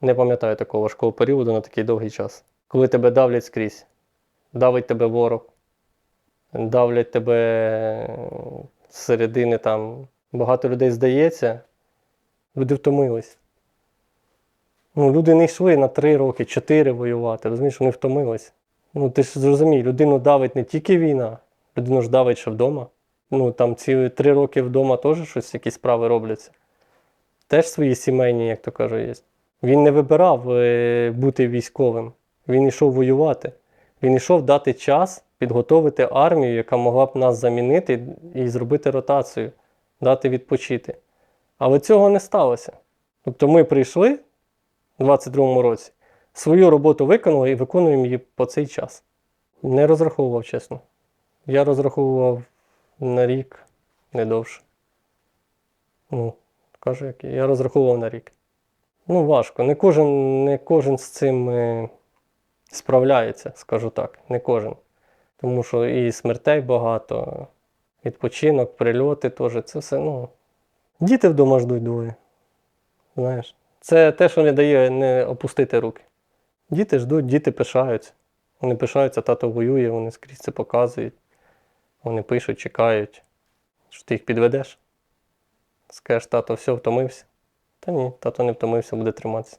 Не пам'ятаю такого важкого періоду на такий довгий час. Коли тебе давлять скрізь, давить тебе ворог, давлять тебе з середини там. Багато людей здається, люди втомились. Ну, люди не йшли на три роки, чотири воювати, розумієш, вони втомились. Ну, ти ж зрозумій, людину давить не тільки війна, людину ж давить ще вдома. Ну, там ці три роки вдома теж щось, якісь справи робляться. Теж свої сімейні, як то кажуть, є. Він не вибирав е, бути військовим. Він йшов воювати. Він йшов дати час підготовити армію, яка могла б нас замінити і зробити ротацію, дати відпочити. Але цього не сталося. Тобто ми прийшли у 22-му році, свою роботу виконали і виконуємо її по цей час. Не розраховував, чесно. Я розраховував на рік, не довше. Ну, кажу, як я розраховував на рік. Ну, важко. Не кожен, не кожен з цим е, справляється, скажу так. Не кожен. Тому що і смертей багато, відпочинок, прильоти теж. Це все, ну. Діти вдома ждуть двоє. Знаєш. Це те, що не дає не опустити руки. Діти ждуть, діти пишаються. Вони пишаються, тато воює, вони скрізь це показують. Вони пишуть, чекають. Що ти їх підведеш? Скажеш, тато, все, втомився. Та ні, тато не втомився, буде триматися.